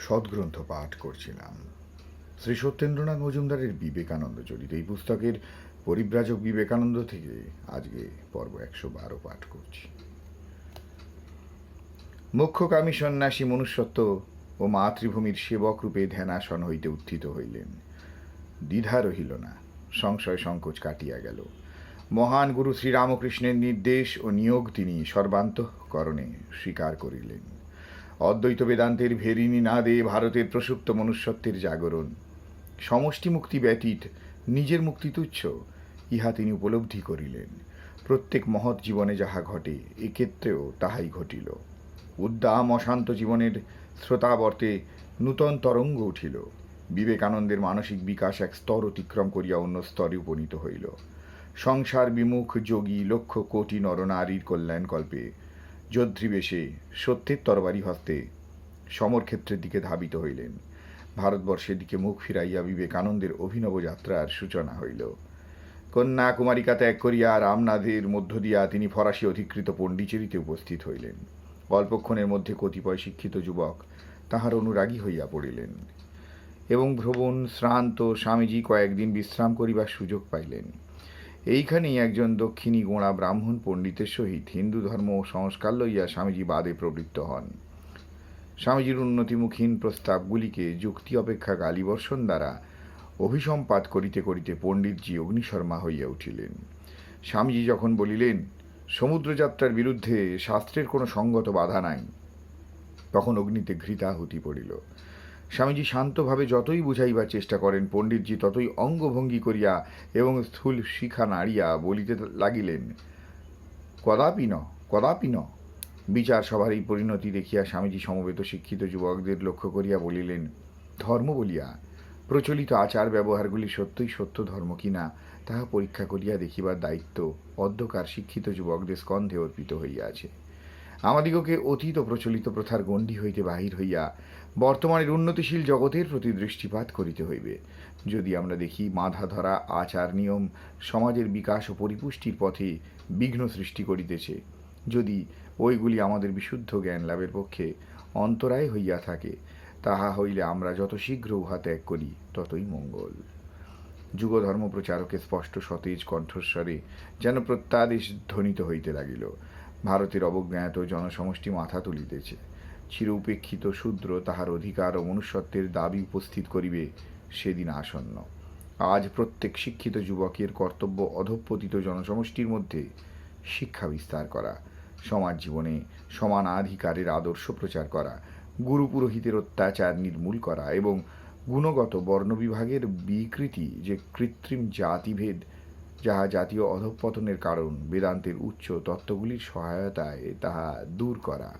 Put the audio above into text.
সদ্গ্রন্থ পাঠ করছিলাম। শ্রী সত্যেন্দ্রনাথ মজুমদারের বিবেকানন্দ চরিত এই পুস্তকের পরিব্রাজক বিবেকানন্দ থেকে আজকে পর্ব একশো বারো পাঠ করছি। মুখ্যকামী সন্ন্যাসী মনুষ্যত্ব ও মাতৃভূমির সেবক রূপে ধ্যানাসন হইতে উত্থিত হইলেন। দ্বিধা রহিল না, সংশয় সংকোচ কাটিয়া গেল। মহান গুরু শ্রীরামকৃষ্ণের নির্দেশ ও নিয়োগ তিনি সর্বান্তঃকরণে স্বীকার করিলেন। অদ্বৈত বেদান্তের ভেরিনি না দিয়ে ভারতের প্রসুপ্ত মনুষ্যত্বের জাগরণ। সমষ্টি মুক্তি ব্যতীত নিজের মুক্তি তুচ্ছ ইহা তিনি উপলব্ধি করিলেন। প্রত্যেক মহৎ জীবনে যাহা ঘটে, এক্ষেত্রেও তাহাই ঘটিল। উদ্দাম অশান্ত জীবনের শ্রোতাবর্তে নূতন তরঙ্গ উঠিল। বিবেকানন্দের মানসিক বিকাশ এক স্তর অতিক্রম করিয়া অন্য স্তরে উপনীত হইল। সংসার বিমুখ যোগী লক্ষ কোটি নরনারীর কল্যাণকল্পে যোদ্ধিবেশে সত্যের তরবারি হস্তে সমরক্ষেত্রের দিকে ধাবিত হইলেন। ভারতবর্ষের দিকে মুখ ফিরাইয়া বিবেকানন্দের অভিনব যাত্রার সূচনা হইল। কন্যা কুমারিকা ত্যাগ করিয়া রামনাথের মধ্য দিয়া তিনি ফরাসি অধিকৃত পণ্ডিচেরিতে উপস্থিত হইলেন। অল্পক্ষণের মধ্যে কতিপয় শিক্ষিত যুবক তাহার অনুরাগী হইয়া পড়িলেন এবং ভ্রমণ, শ্রান্ত স্বামীজি কয়েকদিন বিশ্রাম করিবার সুযোগ পাইলেন। এইখানেই একজন দক্ষিণী গোঁড়া ব্রাহ্মণ পণ্ডিতের সহিত হিন্দু ধর্ম ও সংস্কার লইয়া স্বামীজি বাদে প্রবৃত্ত হন। স্বামীজির উন্নতিমুখীন প্রস্তাবগুলিকে যুক্তি অপেক্ষা গালিবর্ষণ দ্বারা অভিসম্পাত করিতে করিতে পণ্ডিতজি অগ্নিশর্মা হইয়া উঠিলেন। স্বামীজি যখন বলিলেন, সমুদ্রযাত্রার বিরুদ্ধে শাস্ত্রের কোনো সঙ্গত বাধা নাই, তখন অগ্নিতে ঘৃতাহুতি পড়িল। স্বামীজি শান্তভাবে যতই বুঝাইবার চেষ্টা করেন, পণ্ডিতজি ততই অঙ্গভঙ্গি করিয়া এবং স্থূল শিখা নাড়িয়া বলিতে লাগিলেন, কদাপি ন কদাপি ন? বিচার সভার এই পরিণতি দেখিয়া স্বামীজি সমবেত শিক্ষিত যুবকদের লক্ষ্য করিয়া বলিলেন, ধর্ম বলিয়া, প্রচলিত আচার ব্যবহারগুলি সত্যই সত্য ধর্ম কিনা তাহা পরীক্ষা করিয়া দেখিবার দায়িত্ব অধ্যকার শিক্ষিত যুবকদের স্কন্ধে অর্পিত হইয়াছে। আমাদিগকে অতীত প্রচলিত প্রথার গণ্ডি হইতে বাহির হইয়া বর্তমানের উন্নতিশীল জগতের প্রতি দৃষ্টিপাত করিতে হইবে। যদি আমরা দেখি মাধা ধরা আচার নিয়ম সমাজের বিকাশ ও পরিপুষ্টির পথে বিঘ্ন সৃষ্টি করিতেছে, যদি ওইগুলি আমাদের বিশুদ্ধ জ্ঞান লাভের পক্ষে অন্তরায় হইয়া থাকে, তাহা হইলে আমরা যত শীঘ্র উহা ত্যাগ করি, ততই মঙ্গল। যুগধর্ম প্রচারকের স্পষ্ট সতেজ কণ্ঠস্বরে যেন প্রত্যাদেশ ধ্বনিত হইতে লাগিল। ভারতের অবজ্ঞাত জনসমষ্টি মাথা তুলিতেছে। চির উপেক্ষিত শূদ্র তাহার অধিকার ও মনুষ্যত্বের দাবি উপস্থিত করিবে সেদিন আসন্ন। আজ প্রত্যেক শিক্ষিত যুবকের কর্তব্য অধঃপতিত জনসমষ্টির মধ্যে শিক্ষা বিস্তার করা, সমাজ জীবনে সমানাধিকারের আদর্শ প্রচার করা, গুরু পুরোহিতের অত্যাচার নির্মূল করা এবং গুণগত বর্ণবিভাগের বিকৃতি যে কৃত্রিম জাতিভেদ যাহা জাতীয় অধঃপতনের কারণ বেদান্তের উচ্চ তত্ত্বগুলির সহায়তায় তাহা দূর করা।